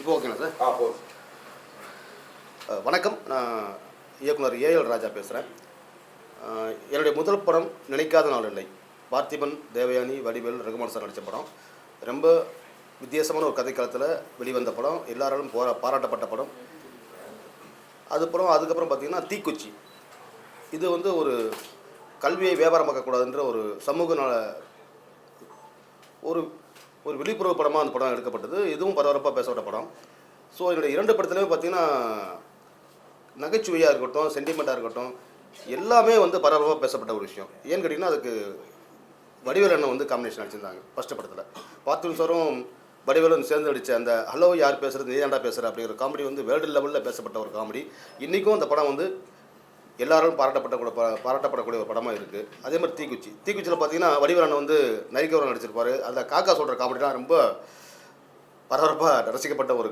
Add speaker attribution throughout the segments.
Speaker 1: இப்போ ஓகேங்களா சார்?
Speaker 2: ஆ போதும்.
Speaker 1: வணக்கம். நான் இயக்குனர் ஏஎல் ராஜா பேசுகிறேன் என்னுடைய முதல் படம் நினைக்காத நாள் இல்லை. பார்த்திபன் தேவயானி வடிவேல் ரகுமான் சார் நடித்த படம். ரொம்ப வித்தியாசமான ஒரு கதைக்களத்தில் வெளிவந்த படம். எல்லாராலும் போரா பாராட்டப்பட்ட படம். அதுக்கப்புறம் அதுக்கப்புறம் பார்த்திங்கன்னா தீக்குச்சி. இது வந்து ஒரு கல்வியை வியாபாரமாக்கக்கூடாதுன்ற ஒரு சமூக நல ஒரு ஒரு விழிப்புணர்வு படமாக அந்த படம் எடுக்கப்பட்டது. இதுவும் பரபரப்பாக பேசப்பட்ட படம். ஸோ என்னுடைய இரண்டு படத்துலையுமே பார்த்தீங்கன்னா நகைச்சுவையாக இருக்கட்டும் சென்டிமெண்ட்டாக இருக்கட்டும் எல்லாமே வந்து பரபரப்பாக பேசப்பட்ட ஒரு விஷயம். ஏன்னு கேட்டிங்கன்னா அதுக்கு வடிவேல் அண்ணன் வந்து காம்பினேஷன் அடிச்சிருந்தாங்க ஃபஸ்ட்டு படத்தில். பார்த்திபன் சாரும் வடிவேலும் சேர்ந்து அடித்த அந்த ஹலோ யார் பேசுகிறது நீ ஏன்டா பேசுகிற அப்படிங்கிற காமெடி வந்து வேர்ல்டு லெவலில் பேசப்பட்ட ஒரு காமெடி இன்றைக்கும் அந்த படம் வந்து எல்லாரும் பாராட்டப்பட்ட பாராட்டப்படக்கூடிய ஒரு படமாக இருக்குது அதே மாதிரி தீக்குச்சி. தீக்குச்சியில் பார்த்தீங்கன்னா வடிவேல் வந்து நரிக்கவரம் நடிச்சிருப்பாரு. அதில் காக்கா சொல்கிற காமெடிலாம் ரொம்ப பரபரப்பாக ரசிக்கப்பட்ட ஒரு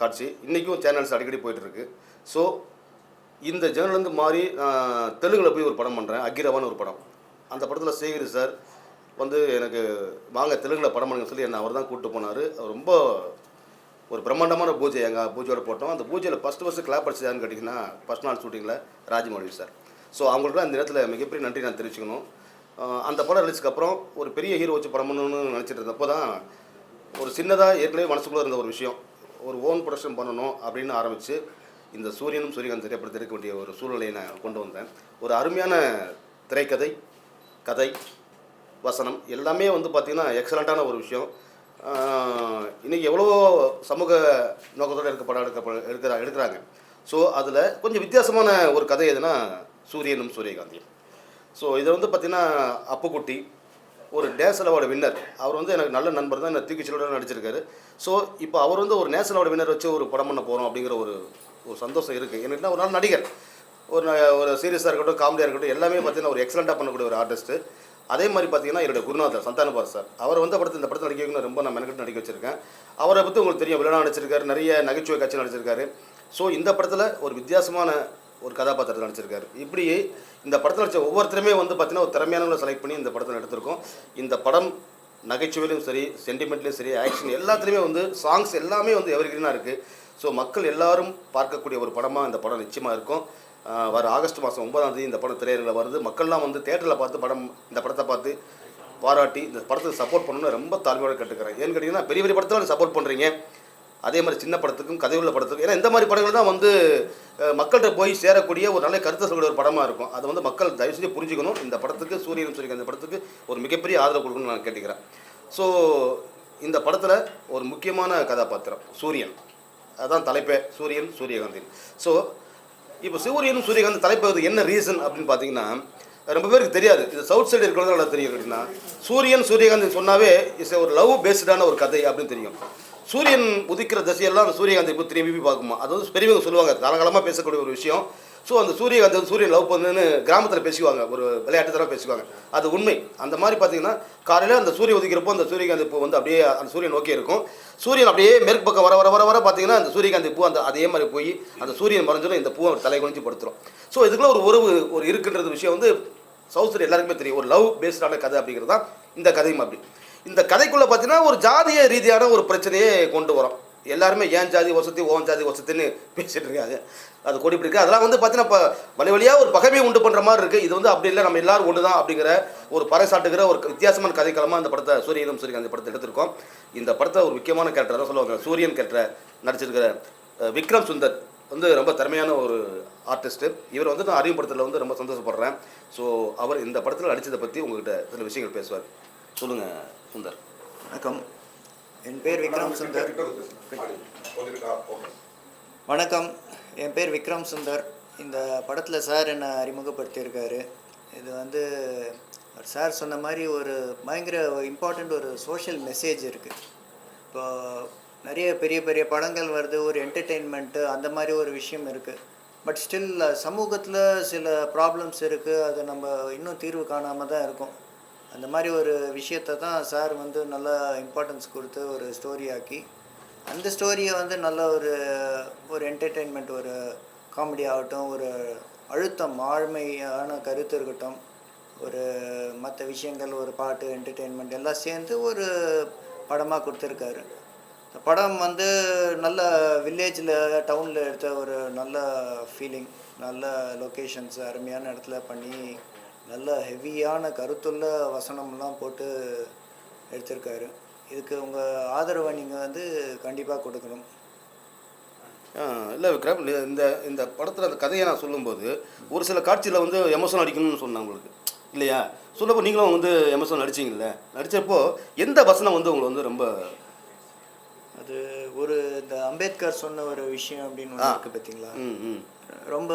Speaker 1: காட்சி. இன்றைக்கும் சேனல்ஸ் அடிக்கடி போயிட்டுருக்கு ஸோ இந்த ஜேர்னலேருந்து மாறி நான் தெலுங்கில் போய் ஒரு படம் பண்ணுறேன் அக்கிரவான்னு ஒரு படம். அந்த படத்தில் சேகரி சார் வந்து எனக்கு வாங்க தெலுங்கில் படம் பண்ணுங்க சொல்லி என்னை அவர் தான் கூப்பிட்டு போனார். அவர் ரொம்ப ஒரு பிரம்மாண்டமான பூஜை. எங்கள் பூஜையோட போட்டோம். அந்த பூஜையில் ஃபஸ்ட்டு ஃபஸ்ட்டு கிளாப் அடிச்சதான்னு கேட்டிங்கன்னா ஃபஸ்ட் நாள் ஷூட்டிங்கில் ராஜமௌழி சார் ஸோ அவங்களுக்கு அந்த நேரத்தில் மிகப்பெரிய நன்றி நான் தெரிவிச்சுக்கணும். அந்த படம் ரிலீஸ்க்கப்புறம் ஒரு பெரிய ஹீரோ வச்சு படம் பண்ணணும்னு நினச்சிட்டு இருந்தப்போ தான் ஒரு சின்னதாக ஏற்கனவே மனசுக்குள்ளே இருந்த ஒரு விஷயம். ஒரு ஓன் ப்ரொடக்ஷன் பண்ணணும் அப்படின்னு ஆரம்பித்து இந்த சூரியனும் சூரியகாந்த் திரைப்படத்தை எடுக்க வேண்டிய ஒரு சூழ்நிலையை நான் கொண்டு வந்தேன். ஒரு அருமையான திரைக்கதை கதை வசனம் எல்லாமே வந்து பார்த்திங்கன்னா எக்ஸலண்ட்டான ஒரு விஷயம். இன்றைக்கி இன்னைக்கு எவ்வளவோ சமூக நோக்கத்தோடு எடுக்க படம் எடுக்க எடுக்கிறா எடுக்கிறாங்க. ஸோ அதில் கொஞ்சம் வித்தியாசமான ஒரு கதை எதுனா சூரியனும் சூரியகாந்தியும். ஸோ இதை வந்து பார்த்திங்கன்னா அப்புக்குட்டி ஒரு நேஷனல் அவார்டு வின்னர். அவர் வந்து எனக்கு நல்ல நண்பர் தான் என்ன தூக்கிச்சலோட நடிச்சிருக்காரு. ஸோ இப்போ அவர் வந்து ஒரு நேஷனல் அவார்டு வின்னர் வச்சு ஒரு படம் பண்ண போகிறோம் அப்படிங்கிற ஒரு ஒரு சந்தோஷம் இருக்குது எனக்குனா ஒரு நாள் நடிகர். ஒரு ஒரு சீரியஸாக இருக்கட்டும் காமெடியாக இருக்கட்டும் எல்லாமே பார்த்தீங்கன்னா ஒரு எக்ஸலண்ட்டாக பண்ணக்கூடிய ஒரு ஆர்டிஸ்ட்டு அதே மாதிரி பார்த்தீங்கன்னா என்னுடைய குருநாதர் சந்தானபார் சார். அவர் வந்து படத்தில் இந்த படத்தில் நடிக்க ரொம்ப நான் மெனக்கட்டு நடிக்க வச்சிருக்கேன். அவரை பற்றி உங்களுக்கு தெரியும். வில்லனா நடிச்சிருக்காரு நிறைய நகைச்சுவை காட்சி நடிச்சிருக்காரு. ஸோ இந்த படத்தில் ஒரு வித்தியாசமான ஒரு கதாபாத்திரத்தில் நடிச்சிருக்காரு. இப்படி இந்த படத்தில் நடிச்ச ஒவ்வொருத்தருமே வந்து பார்த்தீங்கன்னா ஒரு திறமையானவங்களை செலக்ட் பண்ணி இந்த படத்தில் எடுத்திருக்கோம் இந்த படம் நகைச்சுவையிலும் சரி சென்டிமெண்ட்லேயும் சரி ஆக்ஷன் எல்லாத்துலேயுமே வந்து சாங்ஸ் எல்லாமே வந்து எவர்கிரீனாக இருக்குது ஸோ மக்கள் எல்லாரும் பார்க்கக்கூடிய ஒரு படமாக இந்த படம் நிச்சயமாக இருக்கும். வர ஆகஸ்ட் மாதம் ஒன்பதாம் தேதி இந்த படம் திரையரங்கில் வருது. மக்கள்லாம் வந்து தேட்டரில் பார்த்து படம் இந்த படத்தை பார்த்து பாராட்டி இந்த படத்துக்கு சப்போர்ட் பண்ணணும்னு ரொம்ப தாழ்மையோட கேட்டுக்கிறேன். ஏன்னு கேட்டிங்கன்னா பெரிய பெரிய படத்தில் சப்போர்ட் பண்ணுறீங்க அதே மாதிரி சின்ன படத்துக்கும் கதையுள்ள படத்துக்கும் ஏன்னா இந்த மாதிரி படங்கள் தான் வந்து மக்கள்கிட்ட போய் சேரக்கூடிய ஒரு நல்ல கருத்தை சொல்லக்கூடிய ஒரு படமாக இருக்கும். அதை வந்து மக்கள் தயவு செஞ்சு புரிஞ்சுக்கணும். இந்த படத்துக்கு சூரியன் சொல்லி இந்த படத்துக்கு ஒரு மிகப்பெரிய ஆதரவு கொடுக்கணும்னு நான் கேட்டுக்கிறேன். ஸோ இந்த படத்தில் ஒரு முக்கியமான கதாபாத்திரம் சூரியன். அதான் தலைப்பே சூரியன் சூரியகாந்தி ஸோ இப்போ சூரியனும் சூரியகாந்த் தலைப்பகுதி என்ன ரீசன் அப்படின்னு பார்த்தீங்கன்னா ரொம்ப பேருக்கு தெரியாது. இது சவுத் சைடு இருக்கிறது நல்லா தெரியும் அப்படின்னா சூரியன் சூரியகாந்த் சொன்னாவே இஸ் ஒரு லவ் பேஸ்டான ஒரு கதை அப்படின்னு தெரியும். சூரியன் உதிக்கிற திசையெல்லாம் அந்த சூரியகாந்தி இப்போ திரும்பி பார்க்குமா? அது வந்து பெரியவங்க சொல்லுவாங்க. காலகாலமாக பேசக்கூடிய ஒரு விஷயம். ஸோ அந்த சூரியகாந்தி வந்து சூரியன் லவ் பண்ணுன்னு கிராமத்தில் பேசுவாங்க ஒரு விளையாட்டு தரம் பேசுவாங்க அது உண்மை. அந்த மாதிரி பார்த்தீங்கன்னா காலையில் அந்த சூரியன் உதிக்கிறப்போ அந்த சூரியகாந்தி பூ வந்து அப்படியே அந்த சூரியன் நோக்கி இருக்கும். சூரியன் அப்படியே மேற்கு பக்கம் வர வர வர வர பார்த்தீங்கன்னா அந்த சூரியகாந்தி பூ அந்த அதே மாதிரி போய் அந்த சூரியன் மறைஞ்சிடும் இந்த பூவை தலை குனிஞ்சு படுத்துரும். ஸோ இதுக்குள்ள ஒரு உறவு ஒரு இருக்குன்றது விஷயம் வந்து சவுத் எல்லாருக்குமே தெரியும். ஒரு லவ் பேஸ்டான கதை அப்படிங்கிறது தான் இந்த கதையும் அப்படி. இந்த கதைக்குள்ளே பார்த்தீங்கன்னா ஒரு ஜாதிய ரீதியான ஒரு பிரச்சனையே கொண்டு வரோம். எல்லாருமே ஏன் ஜாதி வசதி ஓன் ஜாதி வசதின்னு பேசிகிட்டு இருக்காங்க. அது கொடி அதெல்லாம் வந்து பார்த்தீங்கன்னா இப்போ வழி வழியாக ஒரு பகைமையை உண்டு பண்ணுற மாதிரி இருக்குது இது வந்து அப்படி இல்லை நம்ம எல்லாரும் ஒன்று தான் அப்படிங்கிற ஒரு பறைசாட்டுகிற ஒரு வித்தியாசமான கதைக்களமாக அந்த படத்தை சூரியனும் சூரியன் அந்த படத்தை எடுத்திருக்கோம். இந்த படத்தை ஒரு முக்கியமான கேரக்டர் தான் சொல்லுவாங்க. சூரியன் கேரக்டரை நடிச்சிருக்கிற விக்ரம் சுந்தர் வந்து ரொம்ப திறமையான ஒரு ஆர்டிஸ்ட்டு. இவர் வந்து நான் அறிமுகப்படுத்தல வந்து ரொம்ப சந்தோஷப்படுறேன். ஸோ அவர் இந்த படத்தில் நடித்ததை பற்றி உங்ககிட்ட சில விஷயங்கள் பேசுவார். சொல்லுங்கள் சுந்தர்.
Speaker 3: வணக்கம். என் பேர் விக்ரம் சுந்தர். வணக்கம். என் பேர் விக்ரம் சுந்தர். இந்த படத்தில் சார் என்னை அறிமுகப்படுத்தியிருக்காரு. இது வந்து சார் சொன்ன மாதிரி ஒரு பயங்கர இம்பார்ட்டண்ட் ஒரு சோஷியல் மெசேஜ் இருக்குது இப்போ நிறைய பெரிய பெரிய படங்கள் வருது ஒரு என்டர்டெயின்மெண்ட்டு அந்த மாதிரி ஒரு விஷயம் இருக்குது பட் ஸ்டில் சமூகத்தில் சில ப்ராப்ளம்ஸ் இருக்குது அதை நம்ம இன்னும் தீர்வு காணாமல் தான் இருக்கும். அந்த மாதிரி ஒரு விஷயத்தை தான் சார் வந்து நல்லா இம்பார்ட்டன்ஸ் கொடுத்து ஒரு ஸ்டோரி ஆக்கி அந்த ஸ்டோரியை வந்து நல்ல ஒரு ஒரு என்டர்டெயின்மெண்ட் ஒரு காமெடி ஆகட்டும் ஒரு அழுத்தம் ஆழ்மையான கருத்து இருக்கட்டும் ஒரு மற்ற விஷயங்கள் ஒரு பாட்டு என்டர்டெயின்மெண்ட் எல்லாம் சேர்ந்து ஒரு படமாக கொடுத்துருக்காரு. இந்த படம் வந்து நல்ல வில்லேஜில் டவுனில் எடுத்த ஒரு நல்ல ஃபீலிங் நல்ல லொக்கேஷன்ஸ் அருமையான இடத்துல பண்ணி நல்ல ஹெவியான கருத்துள்ள வசனம்லாம் போட்டு எடுத்திருக்காரு. இதுக்கு உங்கள் ஆதரவை நீங்கள் வந்து கண்டிப்பாக கொடுக்கணும்.
Speaker 1: இல்லை விக்ரம் இந்த- இந்த படத்தில் அந்த கதையை நான் சொல்லும்போது ஒரு சில காட்சியில் வந்து எமோஷன் அடிக்கணும்னு சொன்னேன் உங்களுக்கு. இல்லையா? சொல்லப்போ நீங்களும் வந்து எமோஷன் நடிச்சிங்கல்ல நடித்தப்போ எந்த வசனம் வந்து உங்களை வந்து ரொம்ப
Speaker 3: ஒரு இந்த அம்பேத்கர் சொன்ன ஒரு விஷயம் அப்படின்னு ஒன்று இருக்குது பார்த்தீங்களா ரொம்ப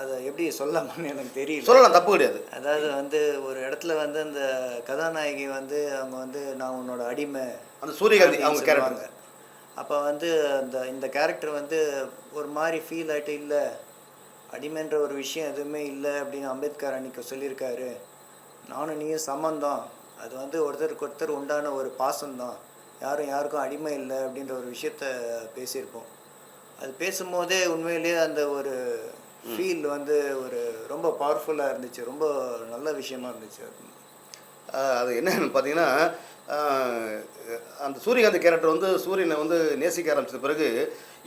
Speaker 3: அதை எப்படி சொல்லலாம்னு எனக்கு தெரியல.
Speaker 1: சொல்லலாம் தப்பு கிடையாது.
Speaker 3: அதாவது வந்து ஒரு இடத்துல வந்து அந்த கதாநாயகி வந்து அவங்க வந்து நான் உன்னோட அடிமை
Speaker 1: அந்த சூரியகாந்தி அவங்க கேரக்டர்.
Speaker 3: அப்போ வந்து அந்த இந்த கேரக்டர் வந்து ஒரு மாதிரி ஃபீல் ஆகிட்டு இல்லை அடிமைன்ற ஒரு விஷயம் எதுவுமே இல்லை அப்படின்னு அம்பேத்கர் அன்னைக்கு சொல்லியிருக்காரு. நானும் நீயும் சமந்தான் அது வந்து ஒருத்தருக்கு ஒருத்தர் உண்டான ஒரு பாசம்தான். யாரும் யாருக்கும் அடிமை இல்லை அப்படின்ற ஒரு விஷயத்த பேசியிருப்போம். அது பேசும்போதே உண்மையிலேயே அந்த ஒரு ஃபீல் வந்து ஒரு ரொம்ப பவர்ஃபுல்லாக இருந்துச்சு. ரொம்ப நல்ல விஷயமா இருந்துச்சு அது.
Speaker 1: அது என்னன்னு பார்த்தீங்கன்னா அந்த சூரியகாந்தி கேரக்டர் வந்து சூரியனை வந்து நேசிக்க ஆரம்பிச்ச பிறகு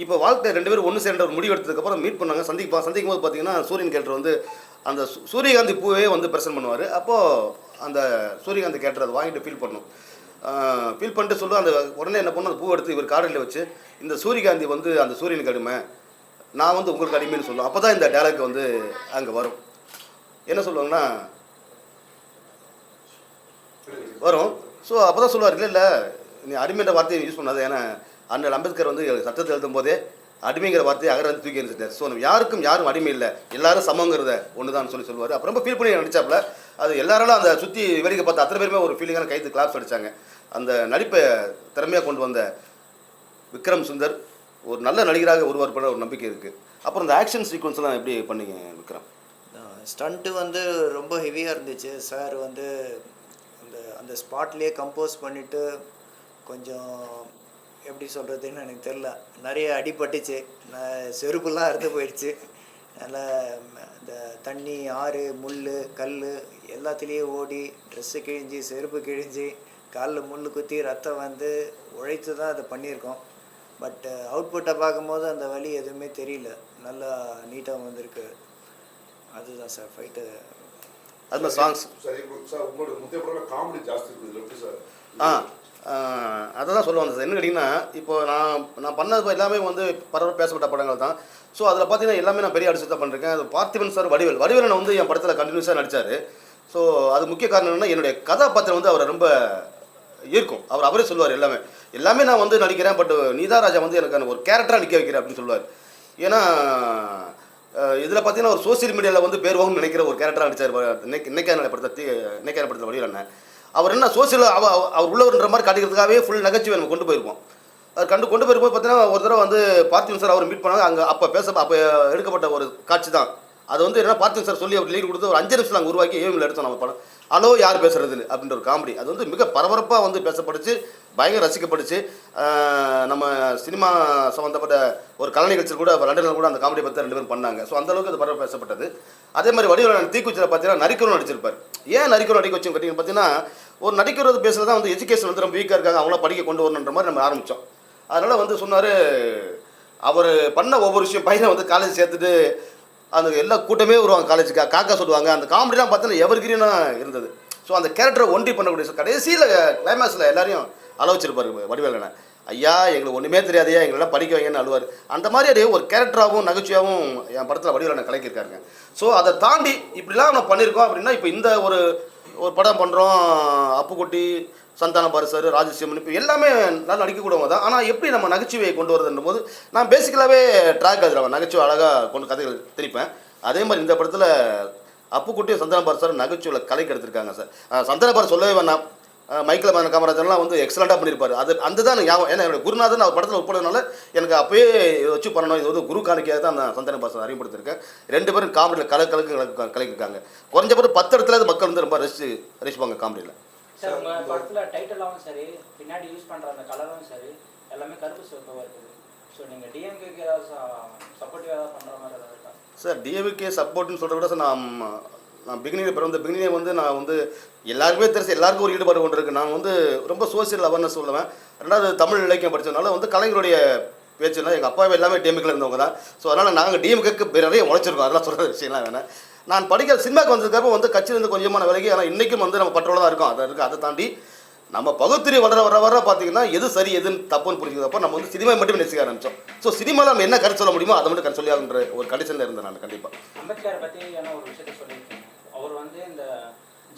Speaker 1: இப்போ வாழ்க்கை ரெண்டு பேரும் ஒன்று சேர்ந்த ஒரு முடிவு எடுத்ததுக்கப்புறம் மீட் பண்ணாங்க. சந்திப்பா சந்திக்கும் போது பார்த்தீங்கன்னா சூரியன் கேரக்டர் வந்து அந்த சூரியகாந்தி பூவே வந்து பிரசன்ட் பண்ணுவார். அப்போது அந்த சூரியகாந்தி கேரக்டர் அதை வாங்கிட்டு ஃபீல் பண்ணும். ஃபீல் பண்ணிட்டு சொல்லும் அந்த உடனே என்ன பண்ணும் அந்த பூவை எடுத்து இவர் காரில் வச்சு இந்த சூரியகாந்தி வந்து அந்த சூரியனுக்கு அடிமை. நான் வந்து உங்களுக்கு அடிமைன்னு சொல்லுவோம் அப்போ தான் இந்த டேலாக் வந்து அங்கே வரும். என்ன சொல்லுவாங்கன்னா வரும். ஸோ அப்போ தான் சொல்லுவார் இல்லை இல்லை நீ அடிமைன்ற வார்த்தையை யூஸ் பண்ணாத. ஏன்னா அண்ணல் அம்பேத்கர் வந்து சட்டத்தை எழுதும் போதே அடிமைங்கிற வார்த்தையை அகர வந்து தூக்கி எறிஞ்சிட்டார். ஸோ யாருக்கும் யாரும் அடிமை இல்லை. எல்லாரும் சமங்கிறத ஒன்று தான் சொல்லி சொல்லுவார். அப்புறம் ரொம்ப ஃபீல் பண்ணி நினச்சாப்புல அது எல்லாராலும் அந்த சுற்றி வேடிக்கை பார்த்து அத்தனை பேருமே ஒரு ஃபீலிங்கான கைத்து கிளாப்ஸ் அடிச்சாங்க. அந்த நடிப்பை திறமையாக கொண்டு வந்த விக்ரம் சுந்தர் ஒரு நல்ல நடிகராக உருவாக்கப்பட ஒரு நம்பிக்கை இருக்குது அப்புறம் இந்த ஆக்ஷன் சீக்வன்ஸ்லாம் எப்படி பண்ணீங்க விக்ரம்?
Speaker 3: ஸ்டண்ட்டு வந்து ரொம்ப ஹெவியாக இருந்துச்சு. சார் வந்து அந்த அந்த ஸ்பாட்லேயே கம்போஸ் பண்ணிவிட்டு கொஞ்சம் எப்படி சொல்கிறதுன்னு எனக்கு தெரில நிறைய அடிபட்டுச்சு. நான் செருப்புலாம் அறுத்து போயிடுச்சு. அதனால் இந்த தண்ணி ஆறு முள் கல் எல்லாத்துலேயும் ஓடி ட்ரெஸ்ஸு கிழிஞ்சி செருப்பு கிழிஞ்சி காலில் முள் குத்தி ரத்தம் வந்து உழைத்து தான் அதை பண்ணியிருக்கோம். பட் அவுட்புட்டை பார்க்கும்போது அந்த வலி எதுவுமே தெரியல. நல்லா நீட்டாக வந்திருக்கு. அதுதான் சார் ஃபைட்டு
Speaker 1: அது மாதிரி சாங்ஸ்
Speaker 2: காமெடி ஜாஸ்தி
Speaker 1: ஆ அதை தான் சொல்ல வந்தேன் சார். என்ன கேட்டிங்கன்னா இப்போ நான் நான் பண்ணது எல்லாமே வந்து பரவாயில்ல பேசப்பட்ட படங்கள் தான். ஸோ அதில் பார்த்தீங்கன்னா எல்லாமே நான் பெரிய அடிச்சு தான் பண்ணிருக்கேன். அது பார்த்திபன் சார் வடிவேல். வடிவேலனை வந்து என் படத்தில் கண்டினியூஸாக நடித்தார் ஸோ அது முக்கிய காரணம் என்னன்னா என்னுடைய கதாபாத்திரம் வந்து அவரை ரொம்ப ஈர்க்கும். அவர் அவரே சொல்லுவார் எல்லாமே. எல்லாமே நான் வந்து நடிக்கிறேன் பட் நீதா ராஜா வந்து எனக்கு அந்த ஒரு கேரக்டராக நிற்க வைக்கிறேன் அப்படின்னு சொல்லுவார். ஏன்னா இதில் பார்த்தீங்கன்னா ஒரு சோசியல் மீடியாவில் வந்து பேர் வாங்கணும்னு நினைக்கிற ஒரு கேரக்டராக நடிச்சார் இன்னைக்கான படத்தை இன்னைக்கான படத்தில் வடிவேல் அவர் என்ன சோசியல் அவ அவ- அவர் உள்ளவர்ன்ற மாதிரி காட்டிக்கிறதுக்காகவே ஃபுல் நகைச்சுவை நம்ம கொண்டு போயிருப்போம். அவர் கண்டு கொண்டு போயிருப்போது பார்த்தீங்கன்னா ஒரு தடவை வந்து பார்த்திவன் சார் அவர் மீட் பண்ணாங்க. அங்கே அப்போ பேச அப்போ எடுக்கப்பட்ட ஒரு காட்சி தான். அது வந்து என்ன பார்த்திவன் சார் சொல்லி அவர் லீட் கொடுத்து ஒரு அஞ்சு நிமிஷம் நாங்கள் உருவாக்கி ஏவியில் எடுத்தோம் நம்ம படம். ஹலோ யார் பேசுறது அப்படின்ற ஒரு காமெடி. அது வந்து மிக பரபரப்பாக வந்து பேசப்படுச்சு பயங்கர ரசிக்கப்பட்டுச்சு. நம்ம சினிமா சம்மந்தப்பட்ட ஒரு கலை நிகழ்ச்சியில் கூட லண்டனில் கூட அந்த காமெடி பற்றி ரெண்டு பேரும் பண்ணாங்க. ஸோ அந்தளவுக்கு அது பரவாயில்ல பேசப்பட்டது. அதே மாதிரி வடிவில் தீக்குச்சியில் பார்த்தீங்கன்னா நரிக்கரும் நடிச்சிருப்பார். ஏன் நரிக்கரும் நடிக்க வச்சோம் கேட்டிங்கன்னு பார்த்தீங்கன்னா ஒரு நடிக்கிறது பேசுகிறது தான் வந்து எஜுகேஷன் வந்து ரொம்ப வீக்காக இருக்காங்க. அவங்கள படிக்க கொண்டு வரணுன்ற மாதிரி நம்ம ஆரம்பித்தோம் அதனால் வந்து சொன்னார் அவர் பண்ண ஒவ்வொரு விஷயம் பையனை வந்து காலேஜ் சேர்த்துட்டு அந்த எல்லா கூட்டமே வருவாங்க காலேஜுக்கு காக்கா சொல்லுவாங்க. அந்த காமெடிலாம் பார்த்தீங்கன்னா எவர்கிரீனாக இருந்தது. ஸோ அந்த கேரக்டரை ஒன்றி பண்ணக்கூடிய கடைசியில் கிளைமேக்ஸில் எல்லாரையும் அளவிச்சிருப்பாரு வடிவேலனை. ஐயா எங்களுக்கு ஒன்றுமே தெரியாதையா எங்களெல்லாம் படிக்க வைங்கன்னு அழுவார். அந்த மாதிரி அது ஒரு கேரக்டராகவும் நகைச்சுவையாகவும் என் படத்தில் வடிவேலனை கலக்கியிருக்காருங்க. ஸோ அதை தாண்டி இப்படிலாம் நம்ம பண்ணியிருக்கோம் அப்படின்னா இப்போ இந்த ஒரு ஒரு படம் பண்ணுறோம் அப்புக்குட்டி சந்தான பரிசர் ராஜசிம்மன் இப்போ எல்லாமே நல்லா நடிக்கக்கூடவங்க தான். ஆனால் எப்படி நம்ம நகைச்சுவையை கொண்டு வரதுன்ற போது நான் பேசிக்கலாகவே ட்ராக் அதில் நகைச்சுவை அழகாக கொண்டு கதைகள் தெரிப்பேன் அதே மாதிரி இந்த படத்தில் அப்புக்குட்டியும் சந்தான பாரசர் நகைச்சுவையில் கலைக்கு எடுத்திருக்காங்க சார். அஹ் சந்தான சொல்லவே வேணாம். மைக்கேல் மதன காமராஜர்லாம் வந்து எக்ஸலண்ட்டாக பண்ணியிருப்பாரு. அது அந்த தான் ஞாபகம். ஏன்னா என்னோட குருநாதன் அவர் படத்தில் உட்படுறதுனால எனக்கு அப்பயே இதை வச்சு பண்ணணும். இது வந்து குரு காணிக்கையாக தான் நான் சந்தான பாரசர் அறிமுகப்படுத்திருக்கேன் ரெண்டு பேரும் காமெடியில் கலை கலக்கு கலக்கு- கலக்கியிருக்காங்க. குறைஞ்சபட்சம் பத்து இடத்துல மக்கள் வந்து ரொம்ப ரசிச்சு ரசிப்பாங்க காமெடியில்
Speaker 4: சார் உங்க படத்துல டைட்டிலாவும் சரி பின்னாடி யூஸ் பண்ற அந்த கலரும் சரி எல்லாமே கருப்பு சிவப்பாக இருக்குது. ஸோ நீங்க டிஎம்கேக்கு ஏதாவது சப்போர்ட்டிவ் ஏதாவது பண்ற மாதிரி ஏதாவது இருக்கா?
Speaker 1: சார் டிஎவிகே சப்போர்ட்னு சொல்கிறத விட நான் நான் பிகினிங் பிறந்த பிகினிங் வந்து நான் வந்து எல்லாருக்குமே தெரிஞ்சு எல்லாருக்கும் ஒரு ஈடுபாடு கொண்டு இருக்குது நான் வந்து ரொம்ப சோசியல் அவேர்னஸ் சொல்லுவேன் ரெண்டாவது தமிழ் இலக்கியம் படித்ததுனால வந்து கலைஞருடைய பேச்சுனா எங்கள் அப்பாவே எல்லாமே டிஎம்கேல இருந்தவங்க தான். ஸோ அதனால் நாங்கள் டிஎம்கேக்கு நிறைய உழைச்சிருக்கோம். அதெல்லாம் சொல்கிற விஷயம்லாம் வேணாம். நான் படிக்கிற சினிமாக்கு வந்ததுக்கப்புறம் வந்து கட்சியிலேருந்து கொஞ்சமான விலகி ஆனால் இன்றைக்கும் வந்து நம்ம பற்றோட தான் இருக்கோம். அதை இருக்குது அதை தாண்டி நம்ம பகுத்தறி வளர வர வர பார்த்தீங்கன்னா எது சரி எதுன்னு தப்புன்னு புரிஞ்சுக்கிறப்ப நம்ம வந்து சினிமா மட்டுமே நெசிக்க ஆரம்பிச்சோம். ஸோ சினிமாவில் நம்ம என்ன கருத்து சொல்ல முடியுமோ அதை மட்டும் கருத்து சொல்லி ஒரு கண்டிஷனில் இருந்தேன் நான் கண்டிப்பாக
Speaker 4: வந்து இந்த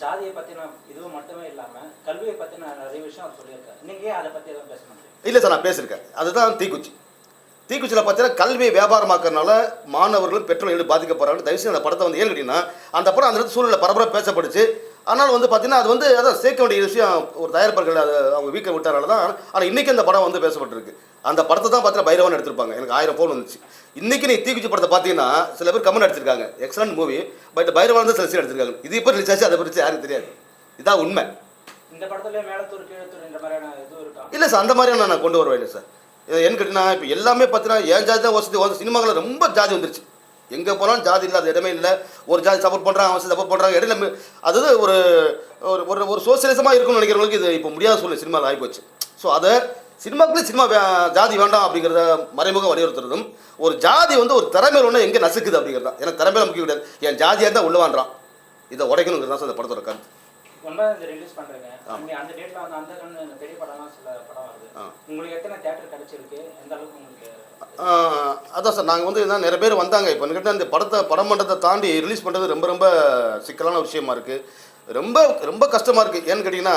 Speaker 4: ஜாதியை பத்தின இதுவும் மட்டுமே இல்லாம கல்வியை பத்தின நிறைய விஷயம் அவர் சொல்லியிருக்காரு. நீங்க அதை பத்தி எதுவும் பேச மாட்டீங்க?
Speaker 1: இல்லை சார் நான் பேசியிருக்கேன். அதுதான் தீக்குச்சி. தீக்குச்சியில் பார்த்தீங்கன்னா கல்வியை வியாபாரமாக்குறதுனால மாணவர்களும் பெற்றோர்கள் பாதிக்கப்படுறாங்க தயவுசெய்து அந்த படத்தை வந்து ஏன் கேட்டீங்கன்னா அந்த படம் அந்த சூழ்நிலை சூழலில் பரபரப்பாக பேசப்படுச்சு. ஆனால் வந்து பார்த்தீங்கன்னா அது வந்து அதான் சேர்க்க வேண்டிய விஷயம் ஒரு தயாரிப்பாளர்கள் அதை அவங்க வீக்கை விட்டனால தான் ஆனால் இன்றைக்கி அந்த படம் வந்து பேசப்பட்டிருக்கு. அந்த படத்தை தான் பார்த்தீங்கன்னா பைரவன் எடுத்திருப்பாங்க. எனக்கு ஆயிரம் ஃபோன் வந்துச்சு. இன்றைக்கி நீ தீக்குச்சி படத்தை பார்த்தீங்கன்னா சில பேர் கமெண்ட் அடிச்சிருக்காங்க. எக்ஸலண்ட் மூவி பட் பைரவன் வந்து சில சீன் எடுத்திருக்காங்க. இது இப்போ ஆச்சு அதை பற்றி யாருக்கும் தெரியாது. இதான் உண்மை.
Speaker 4: இந்த
Speaker 1: இல்லை சார் அந்த மாதிரியான நான் கொண்டு வருவேன் இல்லை சார். இது ஏன்னு கேட்டிங்கன்னா இப்போ எல்லாமே பார்த்தீங்கன்னா ஏன் ஜாதி தான் வசதி வந்து சினிமாவில் ரொம்ப ஜாதி வந்துருச்சு. எங்கே போனாலும் ஜாதி இல்லாத இடமே இல்லை. ஒரு ஜாதி சப்போர்ட் பண்ணுறாங்க அவன் சப்போர்ட் பண்ணுறாங்க இடையில அதாவது ஒரு ஒரு ஒரு ஒரு சோசியலிசமாக இருக்கும்னு நினைக்கிறவங்களுக்கு இது இப்போ முடியாத சூழ்நிலை சினிமாவில் ஆகிப்போச்சு ஸோ அதை சினிமாக்குள்ளே சினிமா ஜாதி வேண்டாம் அப்படிங்கிறத மறைமுகம் வலியுறுத்துறதும் ஒரு ஜாதி வந்து ஒரு திறமையில் ஒன்று எங்கே நசுக்குது அப்படிங்கிறது தான் எனக்கு திறமையில முக்கியம் கிடையாது. என் ஜாதியாக தான் உள்ளவான்றான். இதை உடைக்கணுங்கிறது தான் இந்த படத்தோட கருத்து.
Speaker 4: அந்த அந்த. உங்களுக்கு எத்தனை தியேட்டர் கிடைச்சிருக்கு? எந்த அளவுக்கு உங்களுக்கு
Speaker 1: அதான் சார் நாங்கள் வந்து என்ன நிறைய பேர் வந்தாங்க. இப்போ கிட்ட இந்த படத்தை படம் பண்ணுறதை தாண்டி ரிலீஸ் பண்ணுறது ரொம்ப ரொம்ப சிக்கலான விஷயமா இருக்குது ரொம்ப ரொம்ப கஷ்டமாக இருக்குது ஏன்னு கேட்டிங்கன்னா